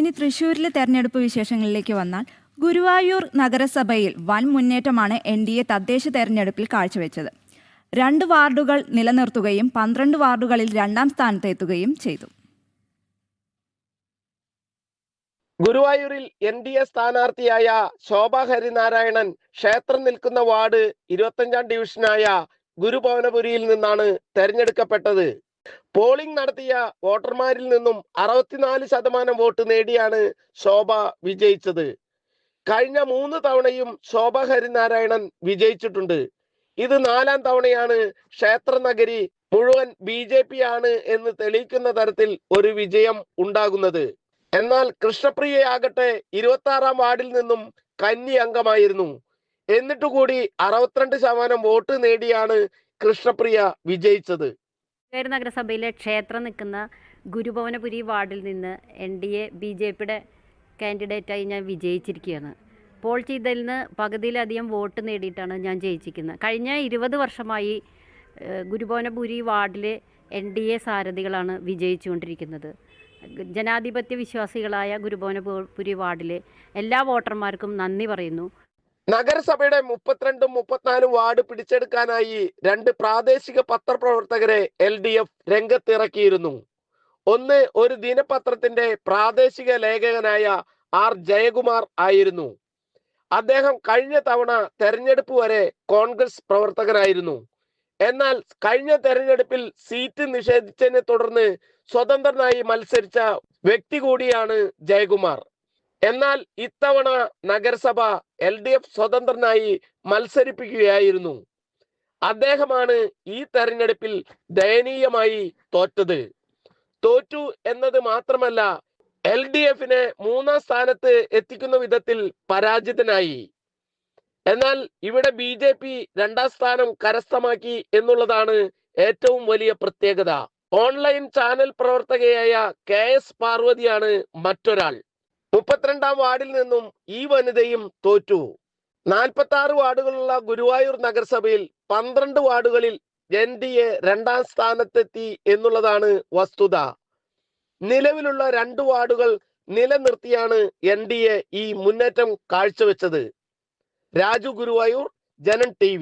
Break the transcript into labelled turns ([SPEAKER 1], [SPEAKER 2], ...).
[SPEAKER 1] ഇനി തൃശൂരിലെ തെരഞ്ഞെടുപ്പ് വിശേഷങ്ങളിലേക്ക് വന്നാൽ ഗുരുവായൂർ നഗരസഭയിൽ വൻ മുന്നേറ്റമാണ് എൻ ഡി എ തദ്ദേശ തെരഞ്ഞെടുപ്പിൽ കാഴ്ചവെച്ചത്. രണ്ട് വാർഡുകൾ നിലനിർത്തുകയും പന്ത്രണ്ട് വാർഡുകളിൽ രണ്ടാം സ്ഥാനത്തെത്തുകയും ചെയ്തു.
[SPEAKER 2] ഗുരുവായൂരിൽ എൻ ഡി എ സ്ഥാനാർത്ഥിയായ ശോഭ ഹരിനാരായണൻ ക്ഷേത്രം നിൽക്കുന്ന വാർഡ് ഇരുപത്തഞ്ചാം ഡിവിഷനായ ഗുരുഭവനപുരിയിൽ നിന്നാണ് തെരഞ്ഞെടുക്കപ്പെട്ടത്. പോളിംഗ് നടത്തിയ വോട്ടർമാരിൽ നിന്നും അറുപത്തിനാല് ശതമാനം വോട്ട് നേടിയാണ് ശോഭ വിജയിച്ചത്. കഴിഞ്ഞ മൂന്ന് തവണയും ശോഭ ഹരിനാരായണൻ വിജയിച്ചിട്ടുണ്ട്. ഇത് നാലാം തവണയാണ് ക്ഷേത്ര നഗരി മുഴുവൻ ബി ജെ പി ആണ് എന്ന് തെളിയിക്കുന്ന തരത്തിൽ ഒരു വിജയം ഉണ്ടാകുന്നത്. എന്നാൽ കൃഷ്ണപ്രിയയാകട്ടെ ഇരുപത്തി ആറാം വാർഡിൽ നിന്നും കന്നി അംഗമായിരുന്നു. എന്നിട്ടുകൂടി അറുപത്തിരണ്ട് ശതമാനം വോട്ട് നേടിയാണ് കൃഷ്ണപ്രിയ വിജയിച്ചത്.
[SPEAKER 3] ഗുരുവായൂർ നഗരസഭയിലെ ക്ഷേത്രം നിൽക്കുന്ന ഗുരുഭവനപുരി വാർഡിൽ നിന്ന് N D A B J പിയുടെ കാൻഡിഡേറ്റായി ഞാൻ വിജയിച്ചിരിക്കുകയാണ്. പോൾ ചെയ്തതിൽ നിന്ന് പകുതിയിലധികം വോട്ട് നേടിയിട്ടാണ് ഞാൻ ജയിച്ചിരിക്കുന്നത്. കഴിഞ്ഞ ഇരുപത് വർഷമായി ഗുരുഭവനപുരി വാർഡിൽ എൻ ഡി എ സാരഥികളാണ് വിജയിച്ചുകൊണ്ടിരിക്കുന്നത്. ജനാധിപത്യ വിശ്വാസികളായ ഗുരുഭവനപുരി വാർഡിലെ എല്ലാ വോട്ടർമാർക്കും നന്ദി പറയുന്നു.
[SPEAKER 2] നഗരസഭയുടെ മുപ്പത്തിരണ്ടും മുപ്പത്തിനാലും വാർഡ് പിടിച്ചെടുക്കാനായി രണ്ട് പ്രാദേശിക പത്രപ്രവർത്തകരെ എൽ ഡി എഫ് രംഗത്തിറക്കിയിരുന്നു. ഒന്ന് ഒരു ദിനപത്രത്തിന്റെ പ്രാദേശിക ലേഖകനായ ആർ ജയകുമാർ ആയിരുന്നു. അദ്ദേഹം കഴിഞ്ഞ തവണ തെരഞ്ഞെടുപ്പ് വരെ കോൺഗ്രസ് പ്രവർത്തകനായിരുന്നു. എന്നാൽ കഴിഞ്ഞ തെരഞ്ഞെടുപ്പിൽ സീറ്റ് നിഷേധിച്ചതിനെ തുടർന്ന് സ്വതന്ത്രനായി മത്സരിച്ച വ്യക്തി കൂടിയാണ് ജയകുമാർ. എന്നാൽ ഇത്തവണ നഗരസഭ എൽ ഡി എഫ് സ്വതന്ത്രനായി മത്സരിപ്പിക്കുകയായിരുന്നു. അദ്ദേഹമാണ് ഈ തെരഞ്ഞെടുപ്പിൽ ദയനീയമായി തോറ്റത്. തോറ്റു എന്നത് മാത്രമല്ല എൽ ഡി എഫിനെ മൂന്നാം സ്ഥാനത്ത് എത്തിക്കുന്ന വിധത്തിൽ പരാജിതനായി. എന്നാൽ ഇവിടെ ബി ജെ പി രണ്ടാം സ്ഥാനം കരസ്ഥമാക്കി എന്നുള്ളതാണ് ഏറ്റവും വലിയ പ്രത്യേകത. ഓൺലൈൻ ചാനൽ പ്രവർത്തകയായ കെ എസ് പാർവതിയാണ് മറ്റൊരാൾ. മുപ്പത്തിരണ്ടാം വാർഡിൽ നിന്നും ഈ വനിതയും തോറ്റു. നാൽപ്പത്തി ആറ് വാർഡുകളുള്ള ഗുരുവായൂർ നഗരസഭയിൽ പന്ത്രണ്ട് വാർഡുകളിൽ എൻ ഡി എ രണ്ടാം സ്ഥാനത്തെത്തി എന്നുള്ളതാണ് വസ്തുത. നിലവിലുള്ള രണ്ട് വാർഡുകൾ നിലനിർത്തിയാണ് എൻ ഡി എ ഈ മുന്നേറ്റം കാഴ്ചവെച്ചത്. രാജു ഗുരുവായൂർ ജനൻ ടി